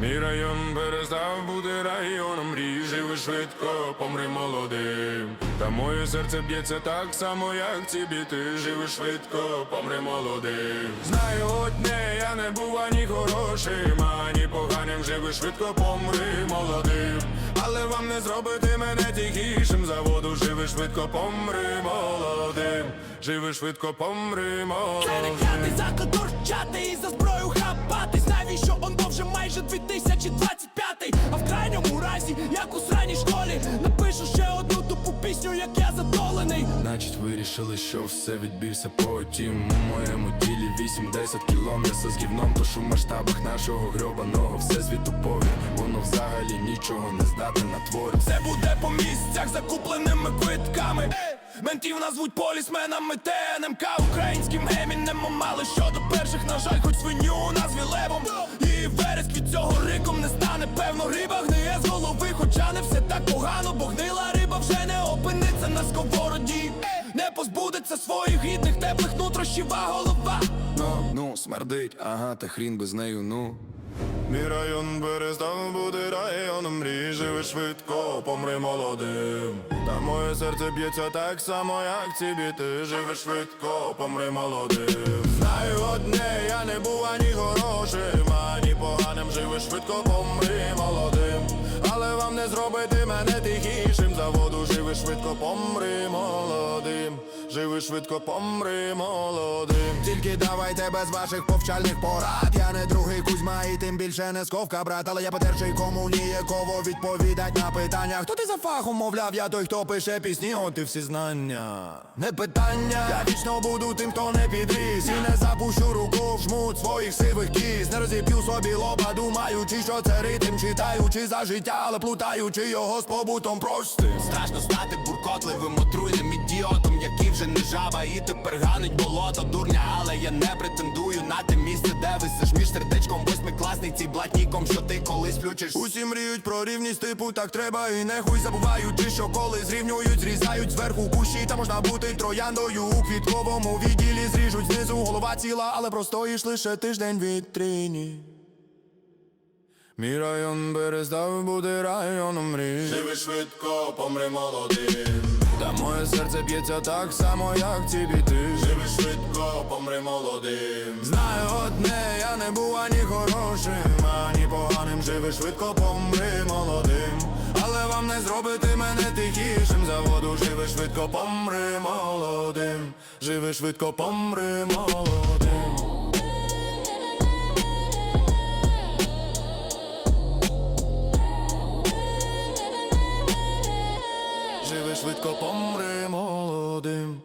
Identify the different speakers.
Speaker 1: Мій район перестав бути районом мрій Живи швидко, помри молодим. Та моє серце б'ється так само, як ці біти. Живи швидко, помри молодим. Знаю одне, я не був ані хорошим, ані поганим. Живи швидко, помри молодим. Але вам не зробити мене тихішим. Заводу живи швидко, помри молодим. Живи швидко, помри молодим Значить вирішили, що все відбився потім У моєму тілі 8-10 кіло м'яса з гівном Тож у масштабах нашого грьобаного все звітупові Воно взагалі нічого не здатне на творі
Speaker 2: Це буде по місцях закупленими квитками. Ментів назвуть полісменами ТНМК Українським гемінемом мали що до перших, на жаль, хоч свиню назві левом. І вереск від цього риком не стане. Певно, риба гниє з голови, хоча не все так погано, бо гнила риба вже не опиниться на позбудеться своїх гідних теплих нутрощів, а голова.
Speaker 1: Ну, ну, смердить, ага, та хрін би з нею, ну. Мій район перестав бути районом мрій. Живи швидко, помри молодим. Та моє серце б'ється так само, як ці біти. Живи швидко, помри молодим. Знаю одне, я не був ані хорошим, ані поганим. Живи швидко, помри молодим. Але вам не зробити мене тихішим. Заводу живи швидко, помри Живи швидко, помри молодим.
Speaker 3: Тільки давайте без ваших повчальних порад. Я не другий Кузьма і тим більше не сковка, брат. Але я перший кому ніяково відповідать на питання. Хто ти за фахом, мовляв, я той, хто пише пісні, от і всі знання. Не питання, я вічно буду тим, хто не підріс. І не запущу руку в жмут своїх сивих кіз. Не розіб'ю собі лоба, думаючи, що це ритм. Читаючи за життя, але плутаючи його з побутом. Простим
Speaker 2: Страшно стати буркотливим, отруйним жаба, і тепер ганить болото дурня, але я не претендую на те місце, де висиш між сердечком восьмикласниці і блатніком, що ти колись включиш.
Speaker 3: Усі мріють про рівність типу так треба і не хуй забуваючи, що коли зрівнюють, зрізають зверху кущі, та можна бути трояндою у квітковому відділі. Зріжуть знизу голова ціла, але простоїш лише тиждень вітрині.
Speaker 1: Мій район перестав бути районом мрій. Живи швидко, помри молодим Та моє серце б'ється так само, як ці біти Живи швидко, помри молодим. Знаю одне, я не був ані хорошим, ані поганим. Живи швидко, помри молодим. Але вам не зробити мене тихішим. Заводу живи швидко, помри молодим. Живи швидко, помри молодим швидко, помри молодим